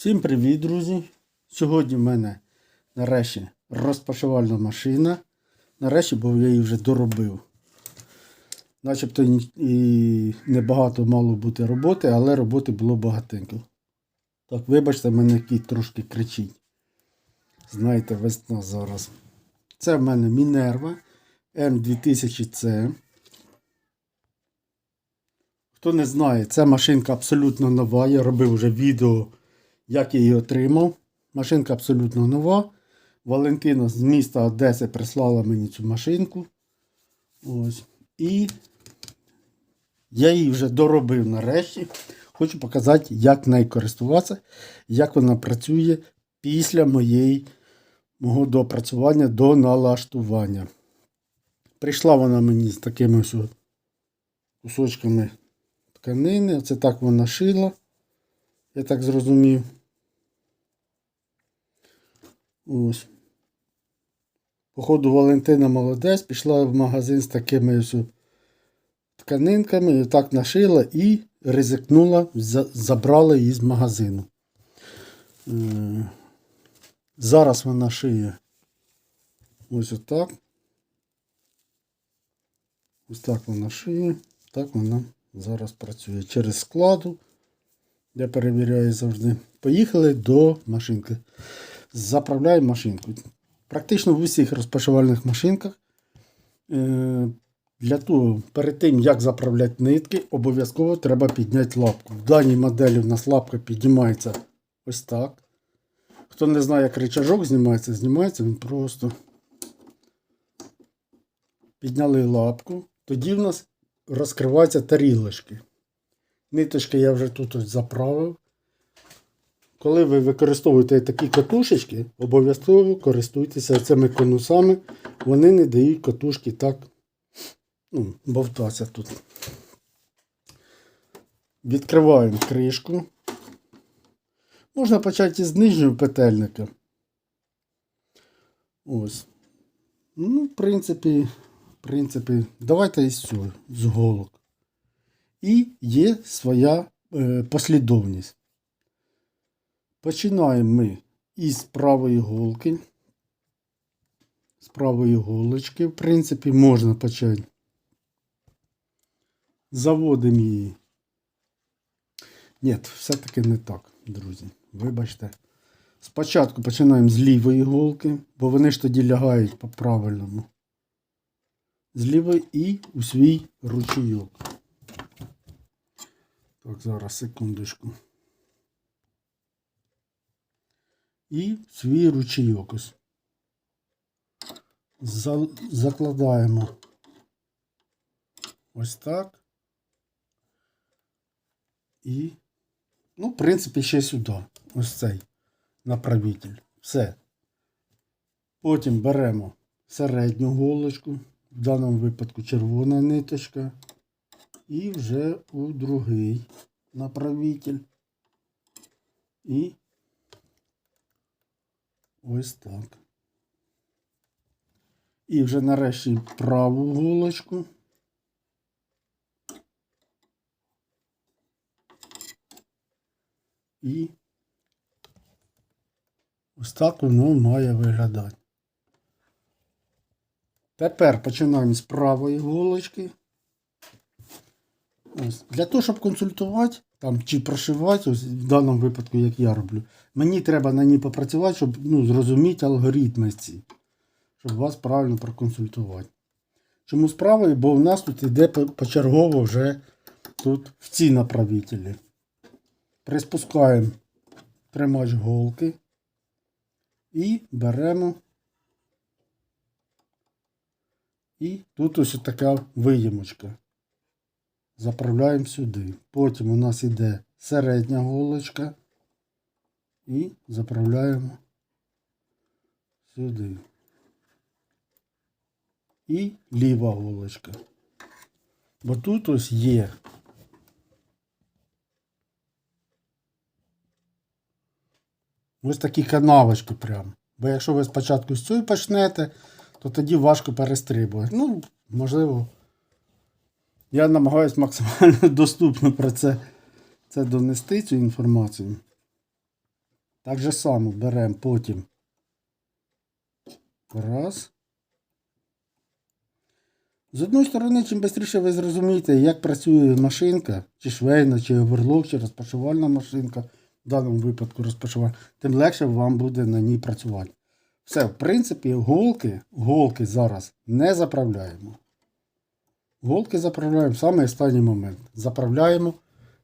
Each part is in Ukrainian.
Всім привіт, друзі! Сьогодні в мене нарешті розпашувальна машина. Нарешті, бо я її вже доробив. Начебто і- небагато мало бути роботи, але роботи було багатенько. Так, вибачте, мене кіт трошки кричить. Знаєте, весна зараз. Це в мене Мінерва М2000C. Хто не знає, ця машинка абсолютно нова. Я робив вже відео, як я її отримав. Машинка абсолютно нова. Валентина з міста Одеси прислала мені цю машинку. Ось. І я її вже доробив нарешті. Хочу показати, як нею користуватися, як вона працює після моєї, мого допрацювання до налаштування. Прийшла вона мені з такими кусочками тканини. Це так вона шила. Я так зрозумів. Ось. Походу, Валентина молодець, пішла в магазин з такими ось тканинками, так нашила і ризикнула, забрала її з магазину. Е, Зараз вона шиє ось отак. Ось так вона шиє. Так вона зараз працює. Через складу. Я перевіряю завжди. Поїхали до машинки. Заправляємо машинку. Практично в усіх розпашувальних машинках. е, Для того, перед тим, як заправляти нитки, обов'язково треба підняти лапку. В даній моделі в нас лапка піднімається ось так. Хто не знає, як рычажок знімається, знімається він просто. Підняли лапку. Тоді в нас розкриваються тарілочки. Ниточки я вже тут ось заправив. Коли ви використовуєте такі катушечки, обов'язково користуйтеся цими конусами. Вони не дають катушки так ну, бовтатися тут. Відкриваємо кришку. Можна почати з нижнього петельника. Ось. Ну, в принципі, в принципі, давайте із цього, з голок. І є своя е, послідовність. Починаємо ми із правої голки. З правої голочки, в принципі, можна почати. Заводимо її. Ні, все-таки не так, друзі. Вибачте. Спочатку починаємо з лівої голки, бо вони ж тоді лягають по-правильному. З лівої і у свій ручійок. Так, зараз секундочку. І свій ручійок ось. Закладаємо ось так. І, ну, в принципі, ще сюди. Ось цей направитель. Все. Потім беремо середню голочку, в даному випадку червона ниточка. І вже у другий направитель. І ось так. І вже нарешті праву голочку. І ось так воно має виглядати. Тепер починаємо з правої голочки. Ось. Для того, щоб консультувати там, чи прошивати, ось в даному випадку, як я роблю, мені треба на ній попрацювати, щоб ну, зрозуміти алгоритми ці, щоб вас правильно проконсультувати. Чому з правої? Бо в нас тут йде почергово вже тут в ці направителі. Приспускаємо тримач голки і беремо. І тут ось така виємочка. Заправляємо сюди. Потім у нас йде середня голочка. І заправляємо сюди. І ліва голочка. Бо тут ось є. Ось такі канавочки прям. Бо якщо ви спочатку з цієї почнете, то тоді важко перестрибувати. Ну, можливо. Я намагаюся максимально доступно про це, це донести, цю інформацію. Так же само беремо потім. Раз. З одної сторони, чим швидше ви зрозумієте, як працює машинка, чи швейна, чи оверлок, чи розпашувальна машинка, в даному випадку розпашувальна, тим легше вам буде на ній працювати. Все, в принципі, голки, голки зараз не заправляємо. Голки заправляємо в самий останній момент. Заправляємо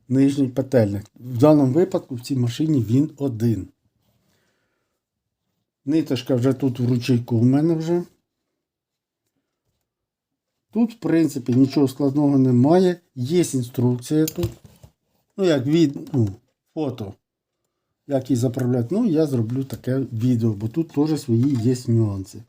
нижній петельник. В даному випадку в цій машині він один. Ниточка вже тут в ручейку в мене вже. Тут, в принципі, нічого складного немає. Є інструкція тут. Ну, як від, ну, фото. Як її заправляти. Ну, я зроблю таке відео, бо тут теж свої є нюанси.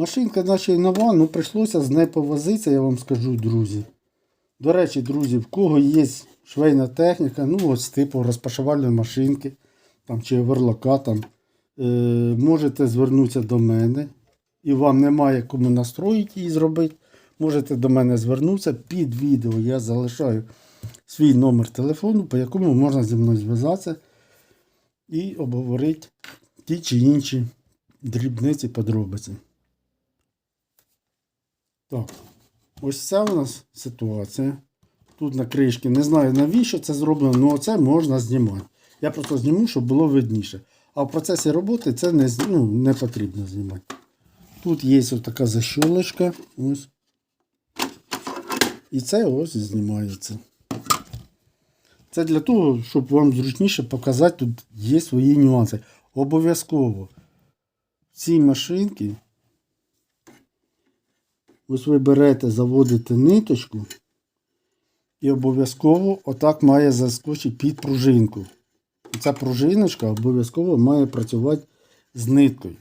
Машинка наче нова, ну прийшлося з нею повозитися, я вам скажу, друзі. До речі, друзі, в кого є швейна техніка, ну ось типу розпашувальної машинки там, чи оверлока, там, е, можете звернутися до мене. І вам немає кому настроїти її зробити. Можете до мене звернутися. Під відео я залишаю свій номер телефону, по якому можна зі мною зв'язатися і обговорити ті чи інші дрібниці подробиці. Так, ось ця у нас ситуація. Тут на кришці. Не знаю навіщо це зроблено, але це можна знімати. Я просто зніму, щоб було видніше. А в процесі роботи це не, ну, не потрібно знімати. Тут є ось така защолочка. Ось. І це ось знімається. Це для того, щоб вам зручніше показати, тут є свої нюанси. Обов'язково в цій машинці ось ви берете, заводите ниточку і обов'язково отак має заскочити під пружинку. І ця пружиночка обов'язково має працювати з ниткою.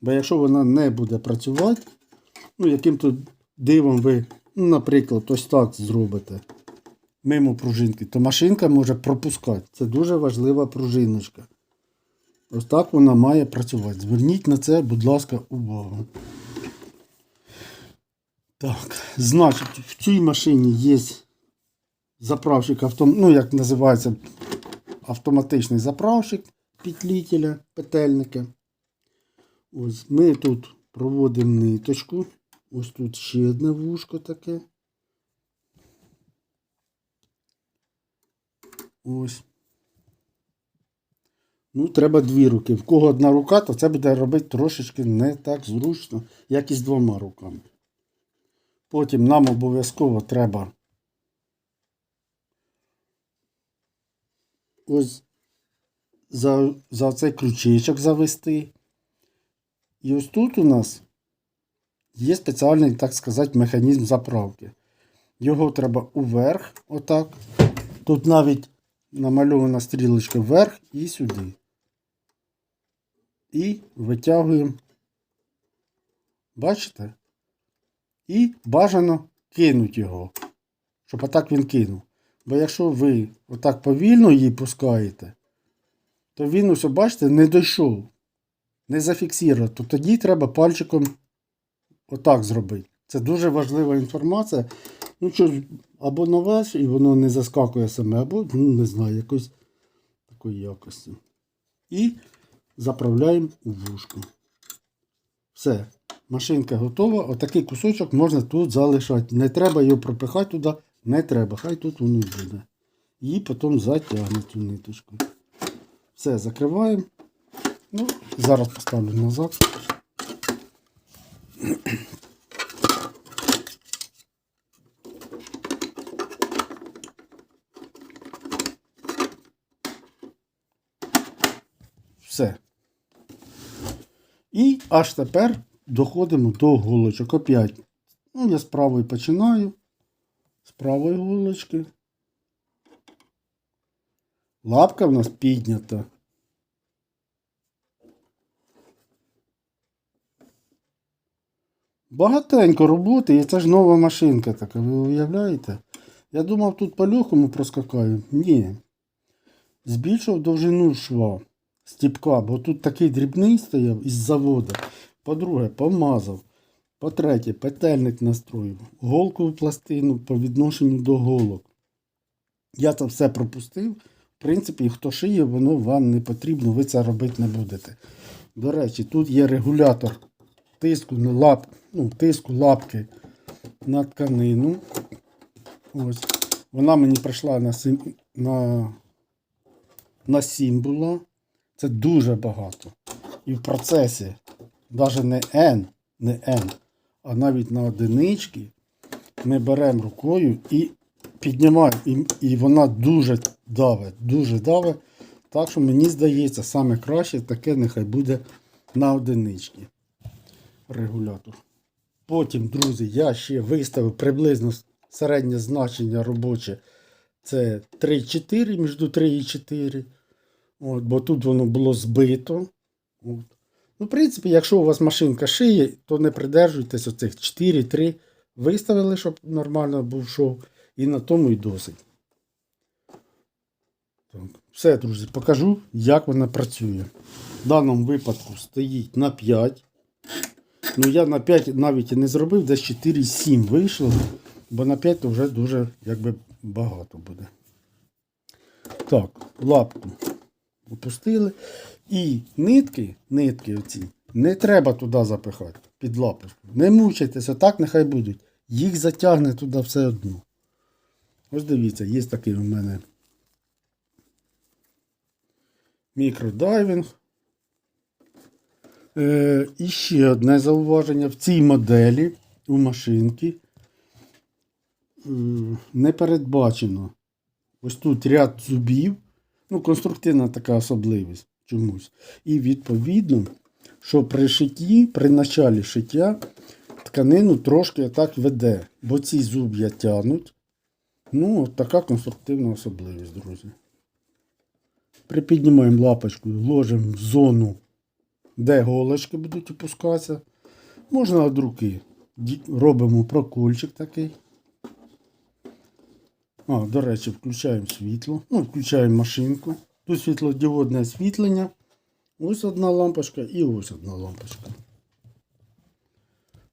Бо якщо вона не буде працювати, ну яким-то дивом ви, ну, наприклад, ось так зробите мимо пружинки, то машинка може пропускати. Це дуже важлива пружиночка. Ось так вона має працювати. Зверніть на це, будь ласка, увагу. Так, значить, в цій машині є заправщик автом... ну, як називається автоматичний заправщик петлітеля, петельника. Ось ми тут проводимо ниточку. Ось тут ще одне вушко таке. Ось. Ну, треба дві руки. В кого одна рука, то це буде робити трошечки не так зручно, як і з двома руками. Потім нам обов'язково треба ось за, за цей ключичок завести. І ось тут у нас є спеціальний, так сказати, механізм заправки. Його треба уверх, отак. Тут навіть намальована стрілочка вверх і сюди. І витягуємо. Бачите? І бажано кинуть його, щоб отак він кинув. Бо якщо ви отак повільно її пускаєте, то він ось, бачите, не дійшов, не зафіксував, то тоді треба пальчиком отак зробити. Це дуже важлива інформація. Ну що, або нове, і воно не заскакує саме, або, ну, не знаю, якось такої якості. І заправляємо у вушку. Все, машинка готова. Отакий кусочок можна тут залишати. Не треба його пропихати туди, не треба. Хай тут воно буде. І потім затягне цю ниточку. Все, закриваємо. Ну, зараз поставлю назад. Все. І аж тепер доходимо до голочок. Опять. Ну, я з правої починаю. З правої голочки. Лапка в нас піднята. Багатенько роботи, і це ж нова машинка така, ви уявляєте? Я думав, тут по-легкому проскакаю. Ні. Збільшив довжину шва стіпка, бо тут такий дрібний стояв із заводу. По-друге, помазав. По-третє, петельник настроїв. Голкову пластину по відношенню до голок. Я це все пропустив. В принципі, хто шиє, воно вам не потрібно, ви це робити не будете. До речі, тут є регулятор тиску на лап, ну, тиску лапки на тканину. Ось. Вона мені прийшла на 7, на, на 7 була. Це дуже багато. І в процесі, навіть не N, не N, а навіть на одинички, ми беремо рукою і піднімаємо. І, і вона дуже давить, дуже давить. Так що мені здається, саме краще таке нехай буде на одинички регулятор. Потім, друзі, я ще виставив приблизно середнє значення робоче. Це 3,4 між 3 і 4. От, бо тут воно було збито. От. Ну, в принципі, якщо у вас машинка шиє, то не придержуйтесь оцих 4-3. Виставили, щоб нормально був шов. І на тому і досить. Так. Все, друзі, покажу, як вона працює. В даному випадку стоїть на 5. Ну, я на 5 навіть і не зробив, десь 4,7 вийшло, бо на 5 то вже дуже якби багато буде. Так, лапку опустили. І нитки, нитки оці, не треба туди запихати під лапочку. Не мучайтеся, так нехай будуть. Їх затягне туди все одно. Ось дивіться, є такий у мене мікродайвінг. Е, і ще одне зауваження. В цій моделі у машинки е, не передбачено. Ось тут ряд зубів. Ну, конструктивна така особливість чомусь. І відповідно, що при шитті, при началі шиття, тканину трошки так веде, бо ці зуб'я тянуть. Ну, така конструктивна особливість, друзі. Припіднімаємо лапочку, ложимо в зону, де голочки будуть опускатися. Можна від руки. Робимо прокольчик такий. А, до речі, включаємо світло. Ну, включаємо машинку. Тут світлодіодне освітлення. Ось одна лампочка і ось одна лампочка.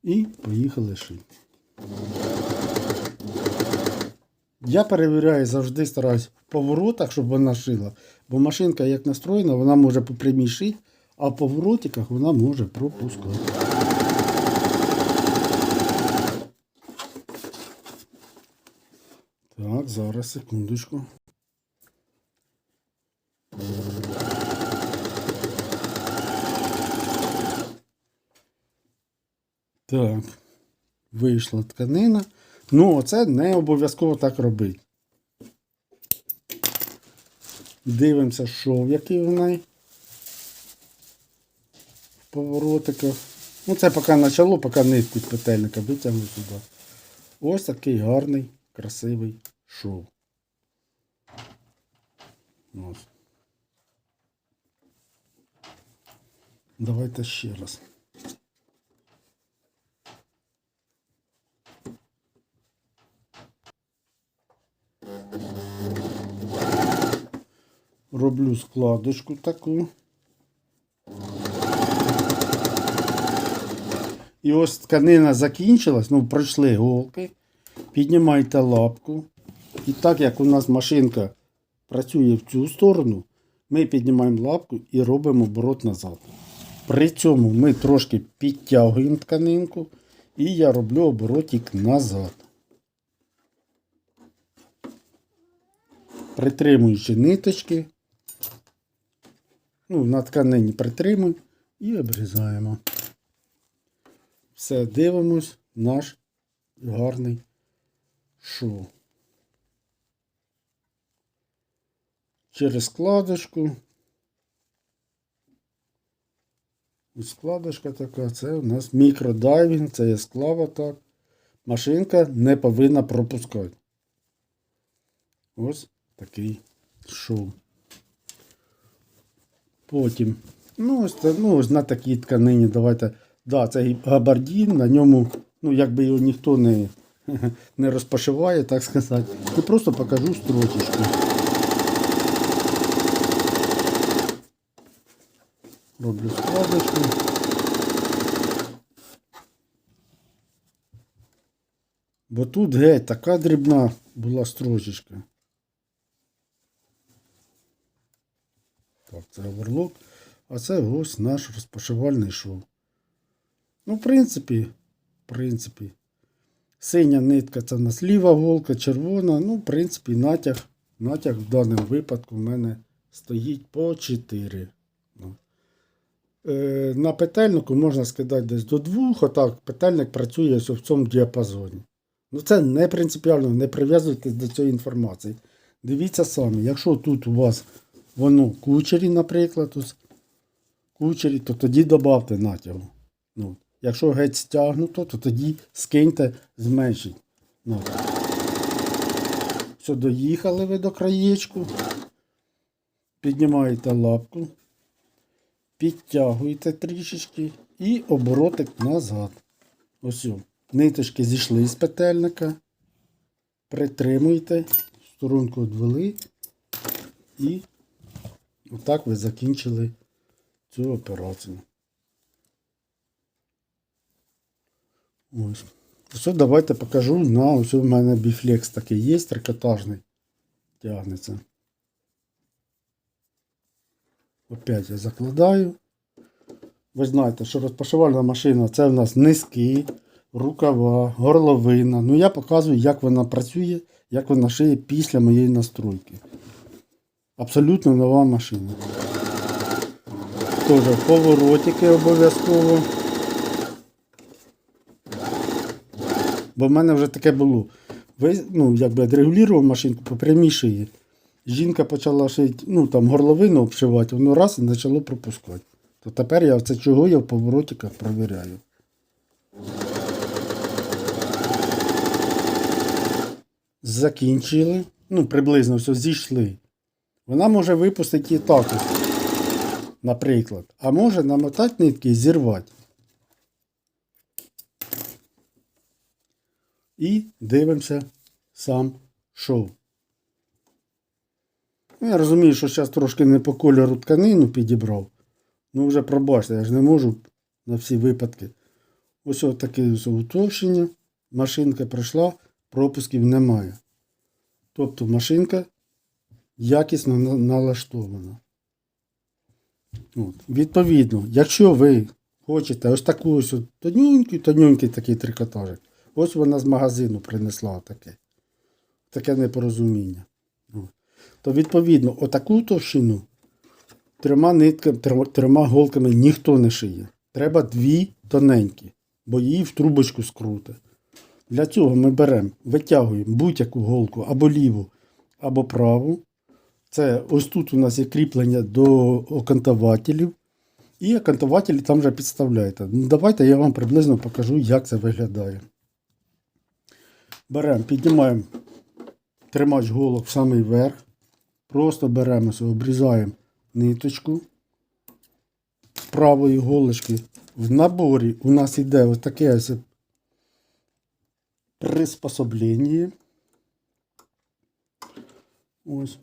І поїхали шити. Я перевіряю завжди стараюсь в поворотах, щоб вона шила. Бо машинка як настроєна, вона може попрямій шити, а в поворотиках вона може пропускати. Так, зараз секундочку. Так, вийшла тканина. Ну, оце не обов'язково так робити. Дивимося шов, який в неї. В поворотиках. Ну, це поки почало, поки нитку з петельника витягну сюди. Ось такий гарний, красивий шов. Ось. Давайте ще раз. Роблю складочку таку. І ось тканина закінчилась, ну пройшли голки. Піднімайте лапку. І так як у нас машинка працює в цю сторону, ми піднімаємо лапку і робимо оборот назад. При цьому ми трошки підтягуємо тканинку, і я роблю оборотик назад. Притримуючи ниточки, ну, на тканині притримуємо і обрізаємо. Все, дивимось наш гарний шов. Через складочку. Ось складочка така, це у нас мікродайвінг, це є склава так. Машинка не повинна пропускати. Ось такий шов. Потім, ну ось, це, ну, ось на такій тканині давайте. Да, це габардін, на ньому, ну якби його ніхто не, не розпошиває, так сказати. І просто покажу строчечку. роблю складочку. Бо тут геть така дрібна була строжечка. Так, це оверлок. А це ось наш розпочивальний шов. Ну, в принципі, в принципі, синя нитка це в нас ліва голка, червона. Ну, в принципі, натяг, натяг в даному випадку в мене стоїть по 4. Е, на петельнику можна скидати десь до двох, отак петельник працює в цьому діапазоні. Ну, це не принципіально, не прив'язуйтесь до цієї інформації. Дивіться самі, якщо тут у вас воно кучері, наприклад, кучері, то тоді додавте натягу. Ну, якщо геть стягнуто, то тоді скиньте, зменшіть. натяг. Все, доїхали ви до краєчку. Піднімаєте лапку, підтягуєте трішечки і оборотик назад. Ось. Ниточки зійшли з петельника. Притримуйте, сторонку відвели. І отак ви закінчили цю операцію. Ось. Все, давайте покажу на ось у мене біфлекс такий є, трикотажний. Тягнеться. Опять я закладаю. Ви знаєте, що розпашивальна машина це в нас низькі, рукава, горловина. Ну я показую, як вона працює, як вона шиє після моєї настройки. Абсолютно нова машина. Теж поворотики обов'язково. Бо в мене вже таке було. Ви, ну, якби регулював машинку по прямій шиї. Жінка почала шити, ну там горловину обшивати, воно раз і почало пропускати. То тепер я це чого я в поворотиках провіряю. Закінчили. Ну, приблизно все зійшли. Вона може випустити і так, наприклад. А може намотати нитки і зірвати. І дивимося сам шов. Ну, Я розумію, що зараз трошки не по кольору тканину підібрав. Ну вже пробачте, я ж не можу на всі випадки. Ось таке утовщення. Машинка пройшла, пропусків немає. Тобто машинка якісно налаштована. От. Відповідно, якщо ви хочете ось таку ось тонюнький, тонюнький такий трикотажик, ось вона з магазину принесла таке. Таке непорозуміння. То відповідно, отаку товщину трьома нитками, трьома, голками ніхто не шиє. Треба дві тоненькі, бо її в трубочку скрути. Для цього ми беремо, витягуємо будь-яку голку або ліву, або праву. Це ось тут у нас є кріплення до окантователів. І окантователі там вже підставляєте. Ну, давайте я вам приблизно покажу, як це виглядає. Беремо, піднімаємо тримач голок в самий верх. Просто беремо, обрізаємо ниточку з правої голочки. В наборі у нас йде ось таке ось приспособлення. Ось.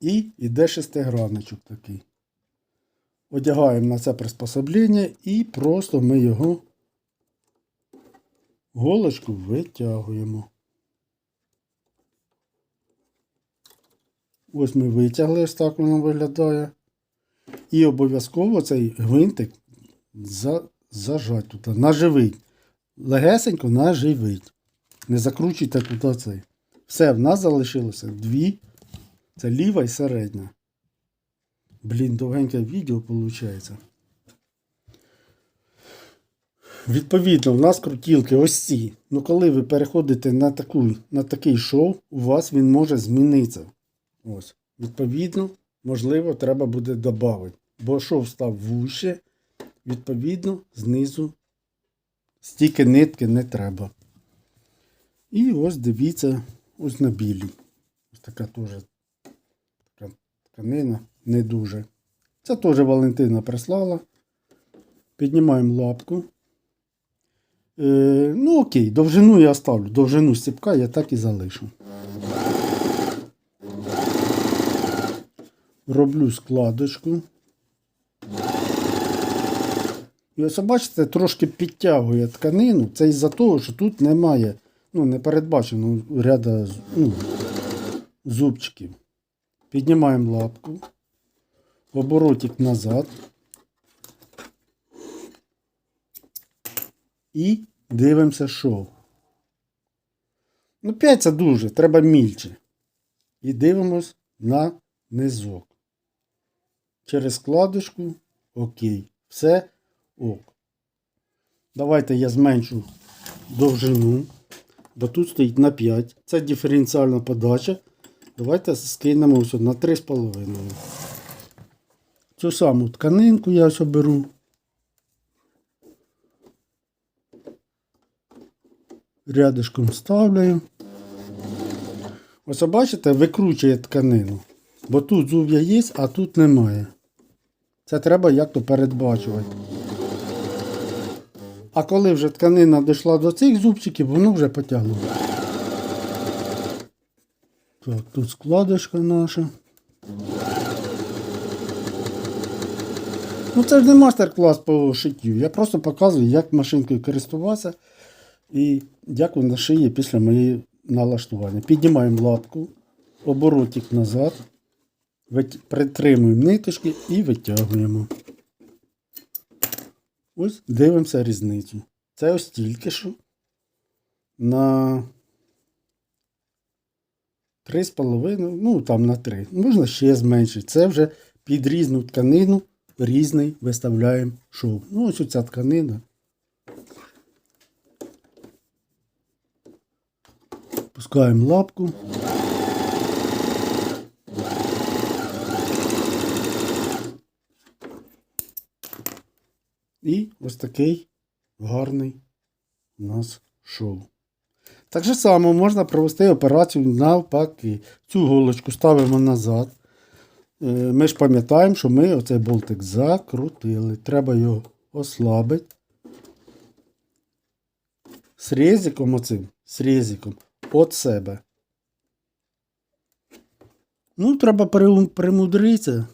І йде шестигранничок такий. Одягаємо на це приспособлення і просто ми його голочку витягуємо. Ось ми витягли, ось так воно виглядає. І обов'язково цей гвинтик за, зажать туди, наживить. Легесенько наживить. Не закручуйте туди цей. Все, в нас залишилося дві. Це ліва і середня. Блін, довгеньке відео виходить. Відповідно, в нас крутілки ось ці. Ну, коли ви переходите на, таку, на такий шов, у вас він може змінитися. Ось. Відповідно, можливо, треба буде додати. Бо шов став вуще, відповідно, знизу стільки нитки не треба. І ось дивіться, ось на білій. Ось така теж тканина, не дуже. Це теж Валентина прислала. Піднімаємо лапку. Е, ну окей, довжину я оставлю. Довжину стіпка я так і залишу. Роблю складочку. І ось бачите, трошки підтягує тканину. Це із-за того, що тут немає, ну, не передбачено ряда ну, зубчиків. Піднімаємо лапку. оборотик назад. І дивимося шов. Ну, 5 це дуже, треба мільче. І дивимось на низок. Через складочку. Окей. Все ок. Давайте я зменшу довжину. Бо тут стоїть на 5. Це диференціальна подача. Давайте скинемо ось на 3,5. Цю саму тканинку я ось беру. Рядишком ставляю. Ось бачите, викручує тканину. Бо тут зуб'я є, а тут немає. Це треба як-то передбачувати. А коли вже тканина дійшла до цих зубчиків, воно вже потягнуло. Так, тут складочка наша. Ну це ж не мастер-клас по шиттю. Я просто показую, як машинкою користуватися і як вона шиє після моєї налаштування. Піднімаємо лапку, оборотик назад, притримуємо ниточки і витягуємо. Ось дивимося різницю. Це ось тільки що на 3,5, ну там на 3. Можна ще зменшити. Це вже під різну тканину різний виставляємо шов. Ну, ось оця тканина. Пускаємо лапку. І ось такий гарний у нас шов. Так же само можна провести операцію навпаки. Цю голочку ставимо назад. Е, Ми ж пам'ятаємо, що ми оцей болтик закрутили. Треба його ослабити. Срізиком оцим, срізиком від себе. Ну, треба примудритися.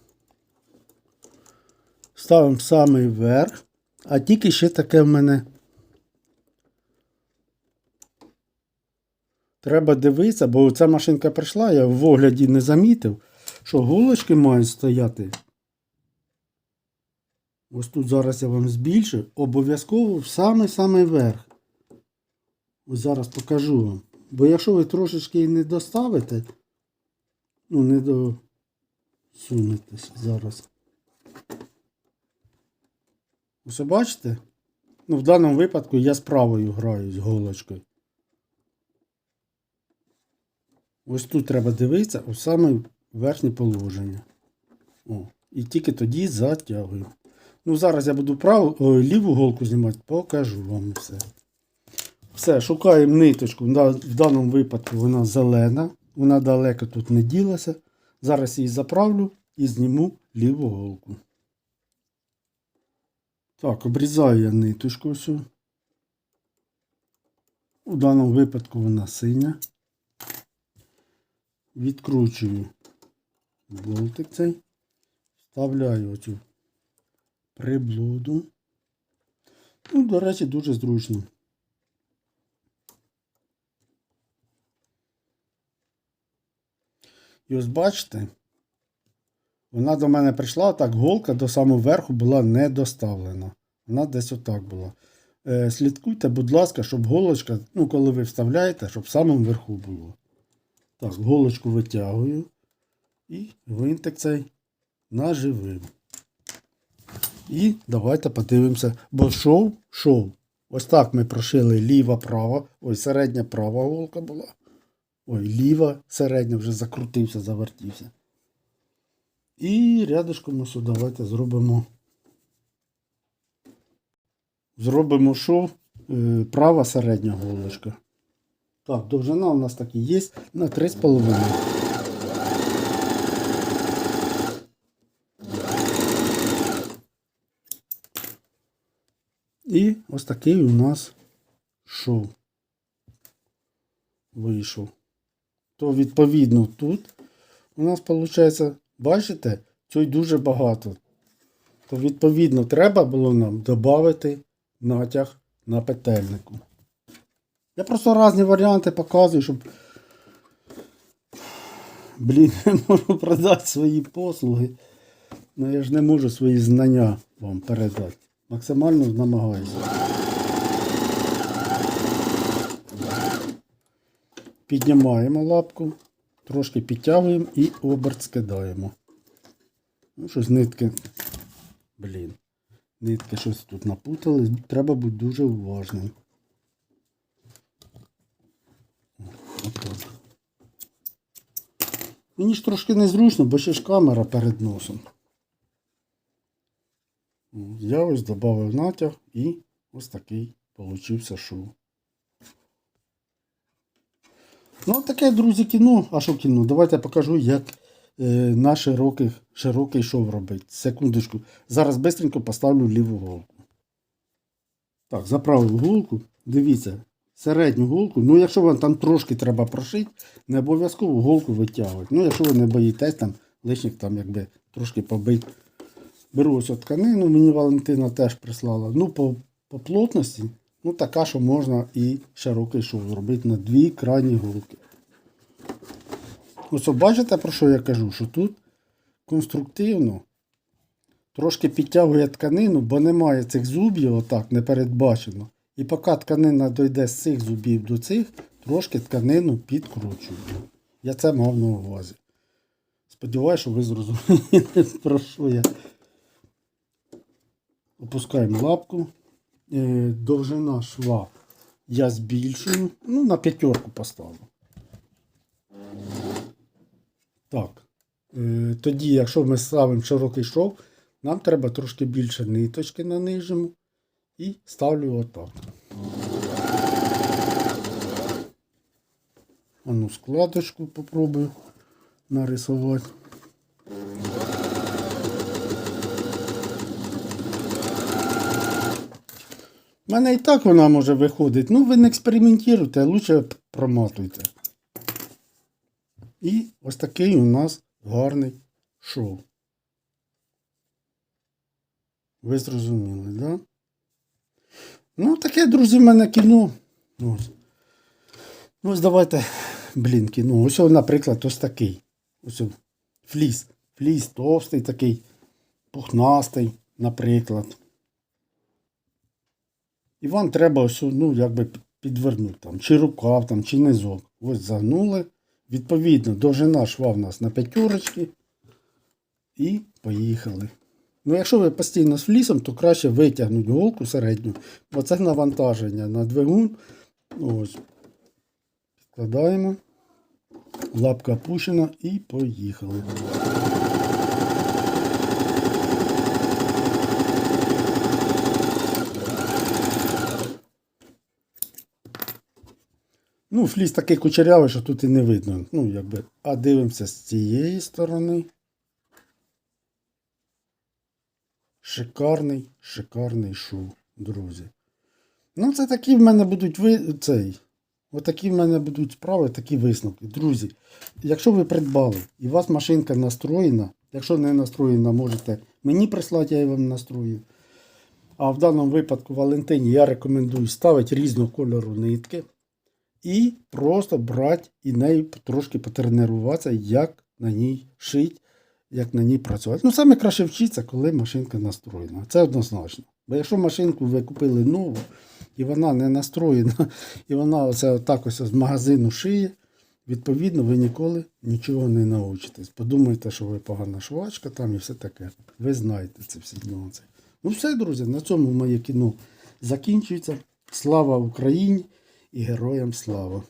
Ставимо самий верх. А тільки ще таке в мене. Треба дивитися, бо ця машинка прийшла, я в огляді не замітив, що голочки мають стояти. Ось тут зараз я вам збільшу. Обов'язково в самий-самий верх. Ось зараз покажу вам. Бо якщо ви трошечки і не доставите, ну не досунетесь зараз. Ось бачите? Ну, в даному випадку я з правою граю з голочкою. Ось тут треба дивитися у саме верхнє положення. О, і тільки тоді затягую. Ну, зараз я буду праву, о, ліву голку знімати, покажу вам все. Все, шукаємо ниточку. В даному випадку вона зелена. Вона далеко тут не ділася. Зараз її заправлю і зніму ліву голку. Так, обрізаю я ниточку всю. У даному випадку вона синя. Відкручую болтик цей. Вставляю оцю приблуду. Ну, до речі, дуже зручно. І ось бачите, вона до мене прийшла, так голка до самого верху була не доставлена. Вона десь отак була. Е, слідкуйте, будь ласка, щоб голочка, ну, коли ви вставляєте, щоб в самому верху було. Так, голочку витягую. І гвинтик цей наживив. І давайте подивимося. Бо шов, шов. Ось так ми прошили ліва, права. Ой, середня права голка була. Ой, ліва, середня вже закрутився, завертівся. І рядышком ось давайте зробимо. Зробимо шов. е, Права середня голочка. Так, довжина у нас так є на 3,5. І ось такий у нас шов вийшов. То відповідно тут у нас виходить, бачите, цього дуже багато. То відповідно треба було нам додати натяг на петельнику. Я просто різні варіанти показую, щоб. Блін, не можу продати свої послуги. Ну я ж не можу свої знання вам передати. Максимально намагаюся. Піднімаємо лапку, трошки підтягуємо і оберт скидаємо. Ну, щось нитки. Блін. Нитки щось тут напутали. Треба бути дуже уважним. Мені ж трошки незручно, бо ще ж камера перед носом. Я ось додав натяг і ось такий получився шов. Ну, таке, друзі, кіно. А що кіно? Давайте я покажу, як е, на широких, широкий шов робить. Секундочку. Зараз бистренько поставлю ліву голку. Так, заправив голку. Дивіться, середню голку. Ну, якщо вам там трошки треба прошити, не обов'язково голку витягувати. Ну, якщо ви не боїтесь там лишніх там якби трошки побити. Беру ось тканину, мені Валентина теж прислала. Ну, по, по плотності, ну така, що можна і широкий шов зробити на дві крайні голки. Ось бачите, про що я кажу? Що тут конструктивно трошки підтягує тканину, бо немає цих зубів, отак, не передбачено. І поки тканина дойде з цих зубів до цих, трошки тканину підкручую. Я це мав на увазі. Сподіваюся, що ви зрозуміли, про що я. Опускаємо лапку. Е, Довжина шва я збільшую. Ну, на п'ятерку поставлю. Так. Е, Тоді, якщо ми ставимо широкий шов, нам треба трошки більше ниточки на нижньому. І ставлю отак. А ну, складочку попробую нарисувати. У мене і так вона може виходити. Ну, ви не експериментуйте, лучше проматуйте. І ось такий у нас гарний шов. Ви зрозуміли, так? Да? Ну, таке, друзі, в мене кіно. Ось. Ну, ось давайте, блін, кіно. Ось, наприклад, ось такий. Ось фліс. Фліс товстий такий, пухнастий, наприклад. І вам треба ось, ну, якби підвернути там, чи рукав, там, чи низок. Ось загнули. Відповідно, довжина шва в нас на п'ятерочки. І поїхали. Ну, якщо ви постійно з флісом, то краще витягнути голку середню, бо це навантаження на двигун. Ось. Підкладаємо. Лапка опущена і поїхали. Ну, фліс такий кучерявий, що тут і не видно. Ну, якби. А дивимося з цієї сторони. Шикарний, шикарний шоу, друзі. Ну, це такі в мене будуть ви... цей. Отакі в мене будуть справи, такі висновки. Друзі, якщо ви придбали і у вас машинка настроєна, якщо не настроєна, можете мені прислати, я вам настрою. А в даному випадку Валентині я рекомендую ставити різного кольору нитки і просто брати і нею трошки потренуватися, як на ній шить, як на ній працювати. Ну, саме краще вчитися, коли машинка настроєна. Це однозначно. Бо якщо машинку ви купили нову, і вона не настроєна, і вона оце отак ось з магазину шиє, відповідно, ви ніколи нічого не научитесь. Подумайте, що ви погана швачка там і все таке. Ви знаєте це всі нюанси. Ну все, друзі, на цьому моє кіно закінчується. Слава Україні і героям слава!